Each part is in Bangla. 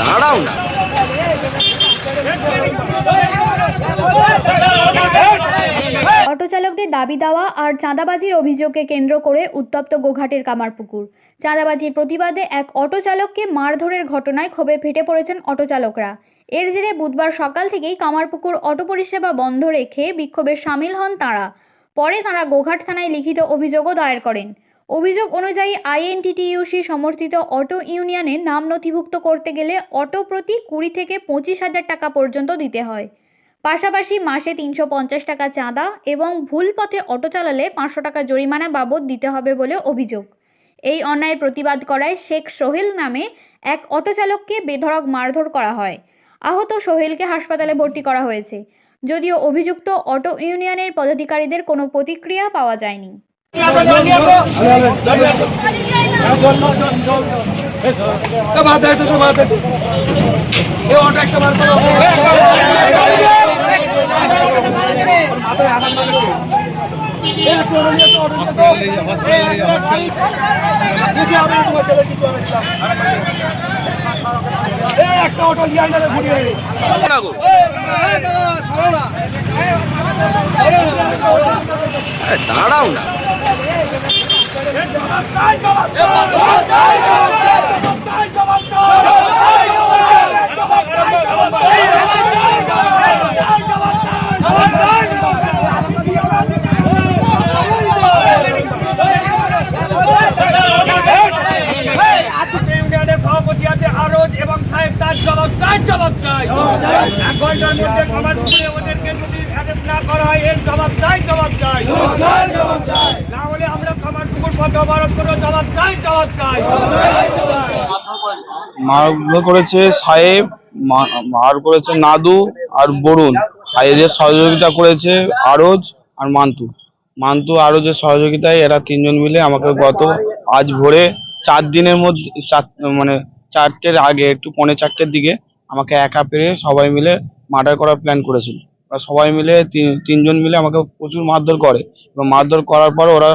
দাঁড়াও না। অটো চালকদের দাবি দেওয়া আর চাঁদাবাজির অভিযোগকে কেন্দ্র করে উত্তপ্ত গোঘাটের কামারপুকুর। চাঁদাবাজির প্রতিবাদে এক অটো চালককে মারধরের ঘটনায় ক্ষোভে ফেটে পড়েছেন অটো চালকরা এর জেরে বুধবার সকাল থেকেই কামারপুকুর অটো পরিষেবা বন্ধ রেখে বিক্ষোভে সামিল হন তাঁরা। পরে তাঁরা গোঘাট থানায় লিখিত অভিযোগও দায়ের করেন। অভিযোগ অনুযায়ী আইএনটিটিইউসি সমর্থিত অটো ইউনিয়নে নাম নথিভুক্ত করতে গেলে অটো প্রতি কুড়ি থেকে পঁচিশ হাজার টাকা পর্যন্ত দিতে হয়। পাশাপাশি মাসে তিনশো পঞ্চাশ টাকা চাঁদা এবং ভুল পথে অটো চালালে পাঁচশো টাকা জরিমানা বাবদ দিতে হবে বলে অভিযোগ। এই অন্যায়ের প্রতিবাদ করায় শেখ সোহেল নামে এক অটো চালককে বেধড়ক মারধর করা হয়। আহত সোহেলকে হাসপাতালে ভর্তি করা হয়েছে। যদিও অভিযুক্ত অটো ইউনিয়নের পদাধিকারীদের কোনো প্রতিক্রিয়া পাওয়া যায়নি। একটা একটা অটো আনলে ঘুরিয়ে দাঁড়াও না। ইউনিয়নের জবাব করেছে সাহেব মার করেছে নাদু আর বরুণ। আর এদের সহযোগিতা করেছে আরজ আর মান্তু। মান্তু, আরজের সহযোগিতায় এরা তিনজন মিলে আমাকে গত আজ ভোরে চার দিনের মধ্যে, চার মানে চারটের আগে, একটু পৌনে চারটের দিকে আমাকে একা পেরে সবাই মিলে মার্ডার করার প্ল্যান করেছিল। ওরা সবাই মিলে তিন- তিনজন মিলে আমাকে প্রচুর মারধর করে এবং মারধর করার পর ওরা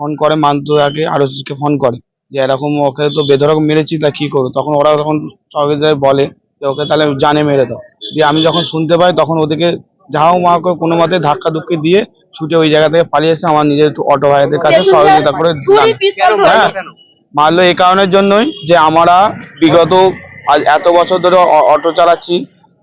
ফোন করে মান্তুদাকে আরজকে ফোন করে যে এরকম ওকে তো বেধরক মেরেছি তা কি করব? তখন ওরা তখন সবাই বলে যে ওকে তাহলে জানে মেরে দাও। দিয়ে আমি যখন শুনতে পাই তখন ওদেরকে যাও মাকে কোনো মতে ধাক্কা ধুক্কি দিয়ে ছুটে ওই জায়গা থেকে পালিয়ে এসে আমার নিজের অটো ভাইদের কাছে সহযোগিতা করে হ্যাঁ মারলো এই কারণের জন্যই যে আমরা বিগত আজ এত বছর ধরে অটো চালাচ্ছি।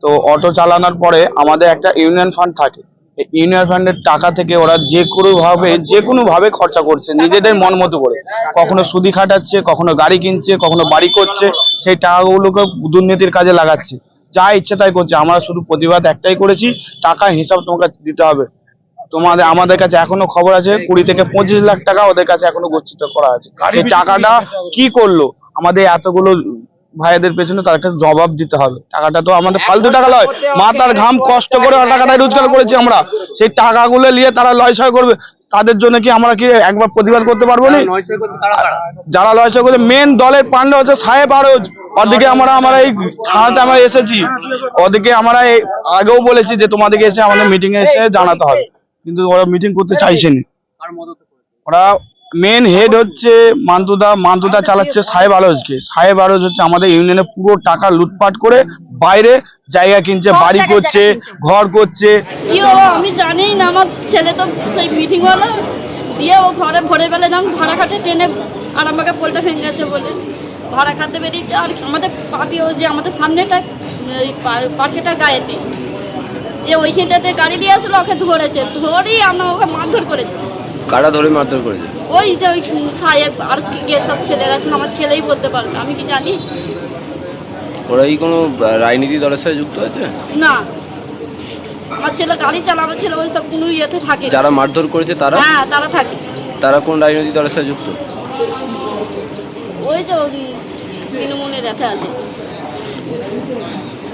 তো অটো চালানোর পরে আমাদের একটা ইউনিয়ন ফান্ড থাকে। এই ইউনিয়ন ফান্ডের টাকা থেকে ওরা যে কোনো ভাবে যে কোনো ভাবে খরচা করছে নিজেদের মন মতো করে। কখনো সুদি খাটাচ্ছে কখনো গাড়ি কিনছে কখনো বাড়ি করছে সেই টাকাগুলোকে দুর্নীতির কাজে লাগাচ্ছে। যা ইচ্ছে তাই করছে। আমরা শুধু প্রতিবাদ একটাই করেছি টাকা হিসাব তোমাকে দিতে হবে। তোমাদের আমাদের কাছে এখনও খবর আছে কুড়ি থেকে পঁচিশ লাখ টাকা ওদের কাছে এখনও গচ্ছিত করা আছে। এই টাকাটা কি করল? আমাদের এতগুলো ভাইদের পেছনে তার কাছে জবাব দিতে হবে। টাকাটা তো আমাদের ফালতু টাকা লয় মাথার ঘাম কষ্ট করে টাকাটা রোজগার করেছি আমরা। সেই টাকাগুলো নিয়ে তারা লয় ছয় করবে। তাদের জন্য কি আমরা কি একবার প্রতিবাদ করতে পারব না? যারা লয় ছয় করছে মেন দলের পান্ডা হচ্ছে সাহেব আরজ ওদিকে আমরা আমরা এই থানাতে আমরা এসেছি। ওদিকে আমরা এই আগেও বলেছি যে তোমাদেরকে এসে আমাদের মিটিং এ এসে জানাতে হবে। কিন্তু ওরা মিটিং করতে চাইছেনি ওরা মেন হেড হচ্ছে মান্তুদা মান্তুদা চালাচ্ছে সাহেব আলজকে সাহেব আলজ হচ্ছে আমাদের ইউনিয়নে পুরো টাকা লুটপাট করে বাইরে জায়গা কিনছে বাড়ি করছে ঘর করছে। কি হলো? আমি জানি না আমার ছেলে তো সেই মিটিং হলো। দিয়ে ও ঘরে ভরে বেলে যখন ভাড়া খাটে ট্রেনে আর আমাকে পোলটা ভেঙে গেছে বলে। ভাড়া খাতে বেরিয়েছে আর আমাদের পার্টি ও যে আমাদের সামনেটা এই পা- পার্কেটা গায়েতে যে ওইখানটাতে গাড়ি দিয়ে আসলো ওকে ধরেছে। ধরেই আমরা ওকে মারধর করেছে। কারা ধরে মারধর করেছে? ওই যে ওই সাহেব আর কি কে সব ছেলেরা আছে আমার ছেলেই বলতে পারবে আমি কি জানি? ওরা কি কোনো রাজনীতি দলের সাথে যুক্ত আছে? না। আমার ছেলে গাড়ি চালানো ছিল ওই সব কোনো ইয়েতে থাকে যারা মারধর করেছে তারা? হ্যাঁ তারা থাকে। তারা কোন রাজনৈতিক দলের সাথে যুক্ত? ওই যে তৃণমূলের রেখে আছে।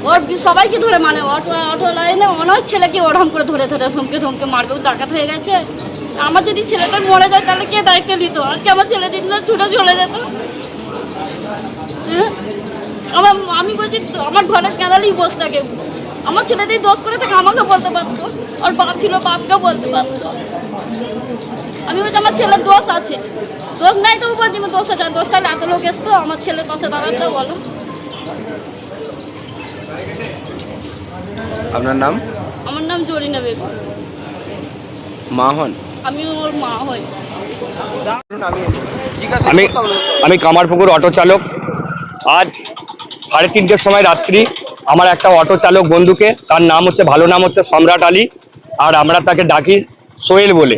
ওর সবাইকে ধরে মানে অটো অটো লাইনে অনেক ছেলেকে ওরকম করে ধরে ধরে ধমকে ধমকে মারবে ডাকাত হয়ে গেছে। আমার যদি ছেলেটা মরে যায় তাহলে কে দায়িত্ব নিত? আজকে আমার ছেলে দিন ছুটে চলে যেত। হ্যাঁ? আমার আমি বলছি আমার ঘরে কেনালেই বসে থাকে। আমার ছেলে যদি দোষ করে থাকে আমাকে বলতে পারতো। আর বাপ ছিল বাপকেও বলতে পারতো। আমি বলছি আমার ছেলের দোষ আছে। দোষ নাই তো বলছি আমার দোষ আছে। দোষ তাহলে এত লোক এসতো আমার ছেলের পাশে দাঁড়াতে বলো। আপনার নাম? আমার নাম জরিনা বেগম। মা হন? আমি। আমি কামারপুকুর অটো চালক। আজ সাড়ে তিনটের সময় রাত্রি আমার একটা অটো চালক বন্ধুকে, তার নাম হচ্ছে, ভালো নাম হচ্ছে সম্রাট আলী, আর আমরা তাকে ডাকি সোহেল বলে।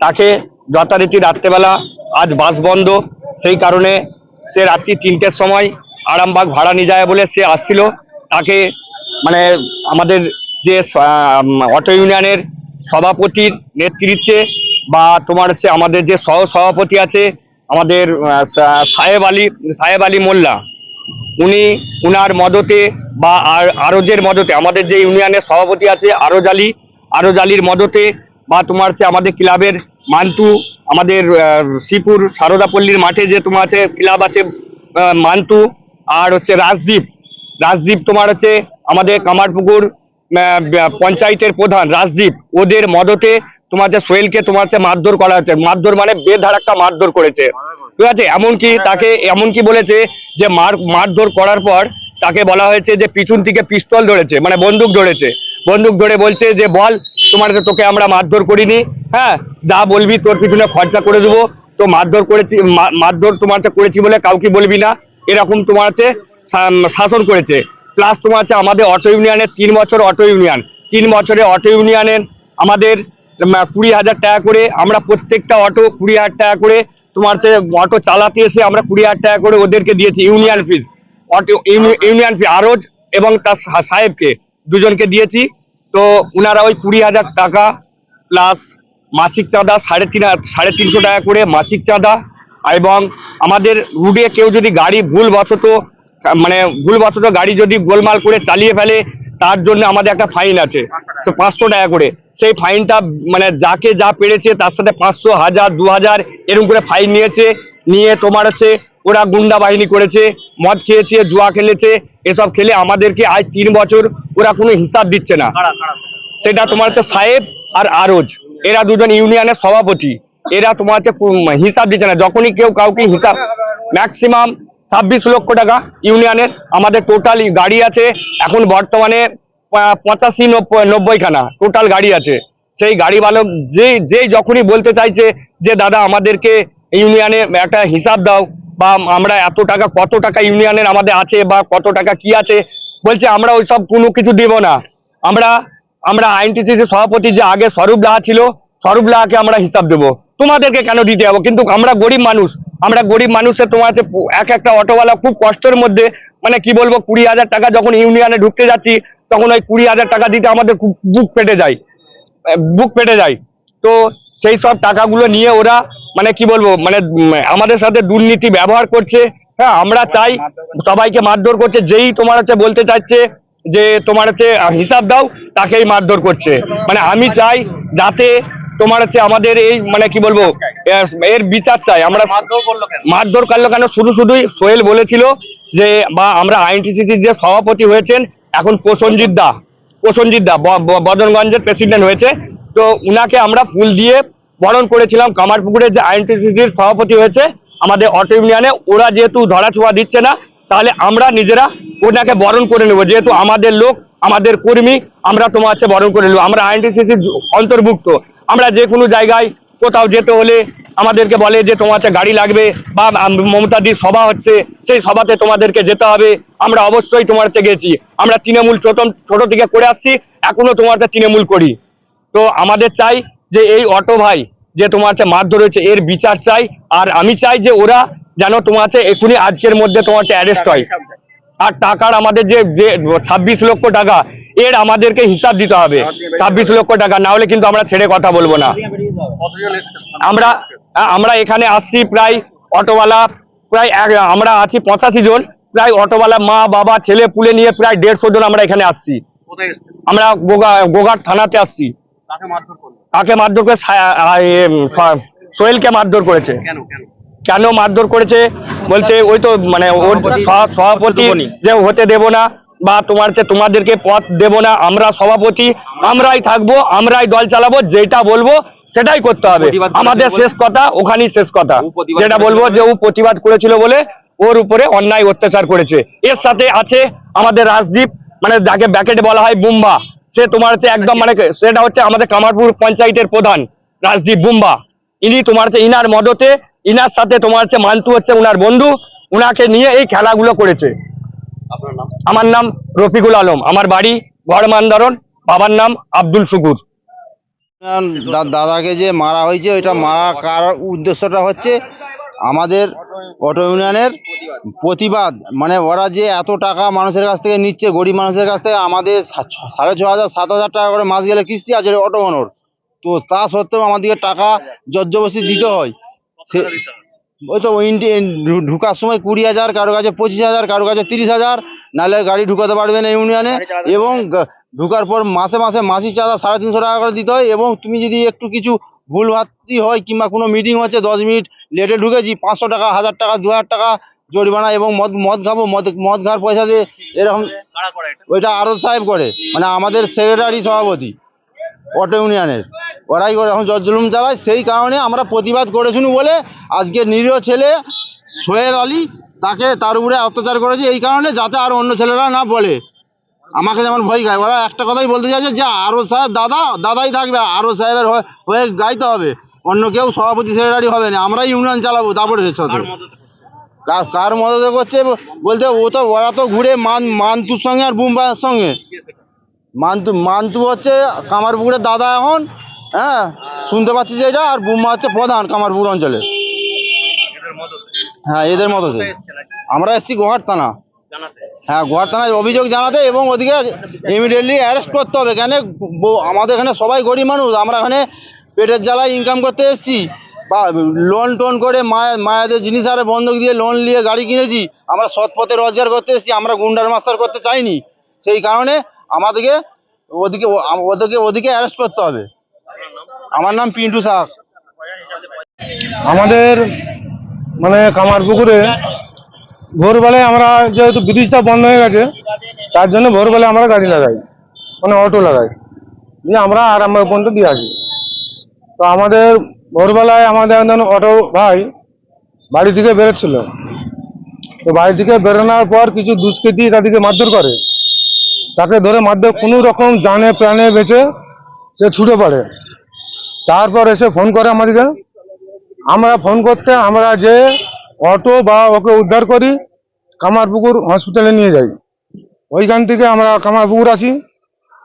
তাকে যথারীতি রাত্রেবেলা, আজ বাস বন্ধ, সেই কারণে সে রাত্রি তিনটের সময় আরামবাগ ভাড়া নিয়ে যায় বলে সে আসছিল। তাকে মানে আমাদের যে অটো ইউনিয়নের সভাপতির নেতৃত্বে বা তোমার হচ্ছে আমাদের যে সহ সভাপতি আছে, আমাদের সাহেব আলী সাহেব আলী মোল্লা, উনি উনার মদতে বা আর, আরজের মদতে, আমাদের যে ইউনিয়নের সভাপতি আছে আরজ আলী, আরজ আলীর মদতে বা তোমার হচ্ছে আমাদের ক্লাবের মান্তু আমাদের শ্রীপুর সারদাপল্লীর মাঠে যে তোমার আছে ক্লাব আছে মান্তু আর হচ্ছে রাজদ্বীপ রাজদ্বীপ তোমার হচ্ছে আমাদের কামারপুকুর পঞ্চায়েতের প্রধান রাজদীপ, ওদের মদতে তোমার যে সোহেলকে তোমার হচ্ছে মারধর করা হচ্ছে মারধর মানে বেধারাক্কা মারধর করেছে। ঠিক আছে? এমনকি তাকে, এমনকি বলেছে যে মার, মারধর করার পর তাকে বলা হয়েছে যে পিছন থেকে পিস্তল ধরেছে মানে বন্দুক ধরেছে। বন্দুক ধরে বলছে যে, বল, তোমার তোকে আমরা মারধর করিনি হ্যাঁ যা বলবি তোর পিছনে খরচা করে দেবো। তো মারধর করেছি মারধর তোমার করেছি বলে কাউকে বলবি না। এরকম তোমার শাসন করেছে। প্লাস তোমার হচ্ছে আমাদের অটো ইউনিয়নের তিন বছর অটো ইউনিয়ন তিন বছরে অটো ইউনিয়নের আমাদের কুড়ি হাজার টাকা করে আমরা প্রত্যেকটা অটো কুড়ি হাজার টাকা করে তোমার হচ্ছে অটো চালাতে এসে আমরা কুড়ি হাজার টাকা করে ওদেরকে দিয়েছি ইউনিয়ন ফিজ অটো ইউনি- ইউনিয়ন ফি আরজ এবং তার সাহেবকে দুজনকে দিয়েছি। তো ওনারা ওই কুড়ি হাজার টাকা প্লাস মাসিক চাঁদা সাড়ে তিন সাড়ে তিনশো টাকা করে মাসিক চাঁদা। এবং আমাদের রুটে কেউ যদি গাড়ি ভুলবশত মানে ভুলবশত গাড়ি যদি গোলমাল করে চালিয়ে ফেলে তার জন্য আমাদের একটা ফাইন আছে। পাঁচশো টাকা। করে। সেই ফাইনটা মানে যাকে যা পেরেছে তার সাথে পাঁচশো হাজার দু হাজার এরকম করে ফাইন নিয়েছে। নিয়ে তোমার হচ্ছে ওরা গুন্ডা বাহিনী করেছে মদ খেয়েছে জুয়া খেলেছে এসব খেলে আমাদেরকে আজ তিন বছর ওরা কোনো হিসাব দিচ্ছে না। সেটা তোমার হচ্ছে সাহেব আর আরজ। এরা দুজন ইউনিয়নের সভাপতি। এরা তোমার হচ্ছে হিসাব দিচ্ছে না। যখনই কেউ কাউকে হিসাব ম্যাক্সিমাম ছাব্বিশ লক্ষ টাকা ইউনিয়নের। আমাদের টোটাল গাড়ি আছে এখন বর্তমানে পঁচাশি নব্বই নব্বইখানা টোটাল গাড়ি আছে। সেই গাড়ি বালক যে যে যখনই বলতে চাইছে যে, দাদা, আমাদেরকে ইউনিয়নে একটা হিসাব দাও বা আমরা এত টাকা, কত টাকা ইউনিয়নের আমাদের আছে বা কত টাকা কি আছে? বলছে, আমরা ওইসব কোনো কিছু দিব না। আমরা আমরা আইনটিসিসি সভাপতি যে আগে স্বরূপ লাহা ছিল, স্বরূপ লাহাকে আমরা হিসাব দেবো। তোমাদেরকে কেন দিতে যাব? কিন্তু আমরা গরিব মানুষ। আমরা গরিব মানুষের তোমার এক একটা অটোওয়ালা খুব কষ্টের মধ্যে মানে কি বলব, কুড়ি হাজার টাকা যখন ইউনিয়নে ঢুকতে যাচ্ছি, তখন ওই কুড়ি হাজার টাকা দিতে আমাদের খুব বুক পেটে যায়। বুক পেটে যায়। তো সেই সব টাকাগুলো নিয়ে ওরা মানে কি বলব মানে আমাদের সাথে দুর্নীতি ব্যবহার করছে। হ্যাঁ আমরা চাই সবাইকে মারধর করছে। যেই তোমার হচ্ছে বলতে চাইছে যে তোমার হচ্ছে হিসাব দাও, তাকেই মারধর করছে। মানে আমি চাই যাতে তোমার হচ্ছে আমাদের এই মানে কি বলব এর- বিচার চাই। আমরা মারধর করল কেন? শুধু শুধুই সোহেল বলেছিল যে বা আমরা আইনটিসিসির যে সভাপতি হয়েছেন এখন প্রসঞ্জিৎ দা। প্রসঞ্জিৎ দা বদনগঞ্জের প্রেসিডেন্ট হয়েছে। তো উনাকে আমরা ফুল দিয়ে বরণ করেছিলাম। কামারপুকুরে যে আইনটিসিসির সভাপতি হয়েছে আমাদের অটো ইউনিয়নে ওরা যেহেতু ধরাছোঁয়া দিচ্ছে না তাহলে আমরা নিজেরা ওনাকে বরণ করে নেব। যেহেতু আমাদের লোক আমাদের কর্মী আমরা তোমার হচ্ছে বরণ করে নেব। আমরা আইনটিসিসির অন্তর্ভুক্ত। আমরা যে কোনো জায়গায় কোথাও যেতে হলে আমাদেরকে বলে যে তোমার গাড়ি লাগবে বা মমতাদির সভা হচ্ছে, সেই সভাতে তোমাদেরকে যেতে হবে। আমরা অবশ্যই তোমার হচ্ছে গেছি। আমরা তৃণমূল ছোট ছোট থেকে করে আসছি, এখনও তোমার হচ্ছে তৃণমূল করি। তো আমাদের চাই যে এই অটো ভাই যে তোমার হচ্ছে মারধর হয়েছে এর বিচার চাই। আর আমি চাই যে ওরা যেন তোমার হচ্ছে এখনই আজকের মধ্যে তোমার হচ্ছে অ্যারেস্ট হয়। আর টাকার আমাদের যে ছাব্বিশ লক্ষ টাকা এর আমাদেরকে হিসাব দিতে হবে। ছাব্বিশ লক্ষ টাকা না হলে কিন্তু আমরা ছেড়ে কথা বলব না। আমরা আমরা এখানে আসছি প্রায় অটোওয়ালা প্রায় এক- আমরা আছি পঁচাশি জন। প্রায় অটোওয়ালা মা বাবা ছেলে পুলে নিয়ে প্রায় দেড়শো জন আমরা এখানে আসছি। আমরা গোগা গোঘাট থানাতে আসছি। তাকে মারধর করে সোহেলকে মারধর করেছে। কেন মারধর করেছে? বলতে ওই তো মানে ওর সভা- সভাপতি যে হতে দেব না। বা তোমার হচ্ছে তোমাদেরকে পথ দেব না আমরা সভাপতি আমরাই থাকব আমরাই দল চালাবো যেটা বলব সেটাই করতে হবে। আমাদের শেষ কথা ওখানেই শেষ কথা। যেটা বলব যে ও প্রতিবাদ করেছিল বলে ওর উপরে অন্যায় অত্যাচার করেছে। এর সাথে আছে আমাদের রাজদীপ মানে যাকে ব্যাকেটে বলা হয় বুম্বা। সে তোমার হচ্ছে একদম মানে সেটা হচ্ছে আমাদের কামারপুর পঞ্চায়েতের প্রধান রাজদীপ বুম্বা। ইনি তোমার হচ্ছে ইনার মদতে ইনার সাথে তোমার হচ্ছে মান্তু হচ্ছে উনার বন্ধু উনাকে নিয়ে এই খেলাগুলো করেছে। আমার নাম রফিকুল আলম। আমার বাড়ি গড়মান্দারণ বাবার নাম আব্দুল শুকুর। দা- দাদাকে যে মারা হয়েছে ওইটা মারা কার উদ্দেশ্যটা হচ্ছে আমাদের অটো ইউনিয়নের প্রতিবাদ। মানে ওরা যে এত টাকা মানুষের কাছ থেকে নিচ্ছে গরিব মানুষের কাছ থেকে আমাদের সা- ছ- সাড়ে ছ হাজার সাত হাজার টাকা করে মাস গেলে কিস্তি আছে অটো ওনার তো তা সত্ত্বেও আমাদেরকে টাকা জর্জবস্তি দিতে হয়। সে ওই তো ঢুকার সময় কুড়ি হাজার কারও কাছে পঁচিশ হাজার কারও কাছে তিরিশ হাজার নাহলে গাড়ি ঢুকাতে পারবে না ইউনিয়নে। এবং ঢুকার পর মাসে মাসে মাসিক চাঁদা সাড়ে তিনশো টাকা করে দিতে হয় এবং তুমি যদি একটু কিছু ভুল ভাতি হয় কিংবা কোনো মিটিং হচ্ছে দশ মিনিট লেটে ঢুকেছি পাঁচশো টাকা হাজার টাকা দু হাজার টাকা জরিমানা এবং মদ মদ খাব মদ মদ খাওয়ার পয়সা দিয়ে এরকম ওইটা আরও সাহেব করে। মানে আমাদের সেক্রেটারি সভাপতি। অটো ইউনিয়নের ওরাই করে এখন জজুলুম চালায় সেই কারণে আমরা প্রতিবাদ করেছিনু বলে আজকে নিরীহ ছেলে সোহেল আলী তাকে তার উপরে অত্যাচার করেছে এই কারণে যাতে আর অন্য ছেলেরা না বলে। আমাকে যেমন ভয় খায় ওরা একটা কথাই বলতে চাইছে যে আরও সাহেব দাদা দাদাই থাকবে আরও সাহেবের হয়ে- হয়ে গাইতে হবে। অন্য কেউ সভাপতি সেক্রেটারি হবে না আমরাই ইউনিয়ন চালাবো তারপরে কার- কার মদতে করছে বলতে ও তো ওরা তো ঘুরে মান মান্তুর সঙ্গে আর বুম্বাইয়ের সঙ্গে। মান্তু মান্তু হচ্ছে কামারপুকুরের দাদা এখন হ্যাঁ? শুনতে পাচ্ছি যে এটা, আর বুম্মা হচ্ছে প্রধান কামারপুর অঞ্চলে। হ্যাঁ এদের মতোতে আমরা এসছি গোহাট থানা। হ্যাঁ গোহাট থানায় অভিযোগ জানাতে এবং ওদিকে ইমিডিয়েটলি অ্যারেস্ট করতে হবে। কেন? আমাদের এখানে সবাই গরিব মানুষ। আমরা এখানে পেটের জ্বালায় ইনকাম করতে এসেছি। বা লোন টোন করে মায়া মায়াদের জিনিস আরে বন্ধক দিয়ে লোন নিয়ে গাড়ি কিনেছি। আমরা সৎ পথে রোজগার করতে এসেছি। আমরা গুন্ডার মাস্টার করতে চাইনি। সেই কারণে আমাদেরকে ওদিকে ওদেরকে ওদিকে অ্যারেস্ট করতে হবে। আমার নাম পিন্টু শাহ। আমাদের মানে কামারপুকুরে ভোরবেলায় আমরা যেহেতু ব্রিজটা বন্ধ হয়ে গেছে, তার জন্য ভোরবেলায় আমরা গাড়ি লাগাই মানে অটো লাগাই। দিয়ে আমরা আরামবাগ পর্যন্ত দিয়ে আসি। তো আমাদের ভোরবেলায় আমাদের একজন অটো ভাই বাড়ি থেকে বেরোচ্ছিল। তো বাড়ি থেকে বেরোনোর পর কিছু দুষ্কৃতী তাদেরকে মারধর করে। তাকে ধরে মারধর কোনো রকম জানে, প্রাণে বেঁচে সে ছুটে পড়ে তারপর এসে ফোন করে আমাদেরকে। আমরা ফোন করতে আমরা যে অটো বা ওকে উদ্ধার করি, কামারপুকুর হসপিটালে নিয়ে যাই। ওইখান থেকে আমরা কামারপুকুর আসি।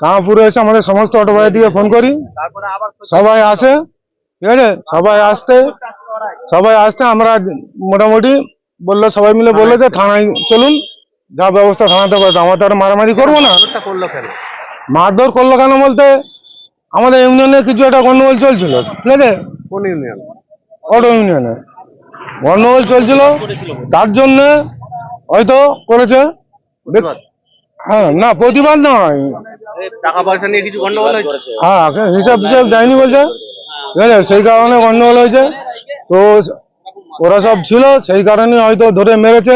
কামারপুরে এসে আমাদের সমস্ত অটো ভাইটিকে ফোন করি। সবাই আসে, ঠিক আছে? সবাই আসতে সবাই আসতে আমরা মোটামুটি বলল, সবাই মিলে বলল যে থানায় চলুন। যা ব্যবস্থা থানাতে করতে আমরা তো আর মারামারি করব না। মারধর করল কেন বলতে আমাদের ইউনিয়নে কিছু একটা গন্ডগোল চলছিল ঠিক আছে? কোন ইউনিয়ন? অটো ইউনিয়নে। গন্ডগোল চলছিল তার জন্য হয়তো করেছে। হ্যাঁ না প্রতিবাদ নয় টাকা পয়সা নিয়ে কিছু গন্ডগোল হয়েছে? হ্যাঁ হিসাব হিসাব যায়নি বলছে। ঠিক আছে সেই কারণে গন্ডগোল হয়েছে। তো ওরা সব ছিল সেই কারণে হয়তো ধরে মেরেছে।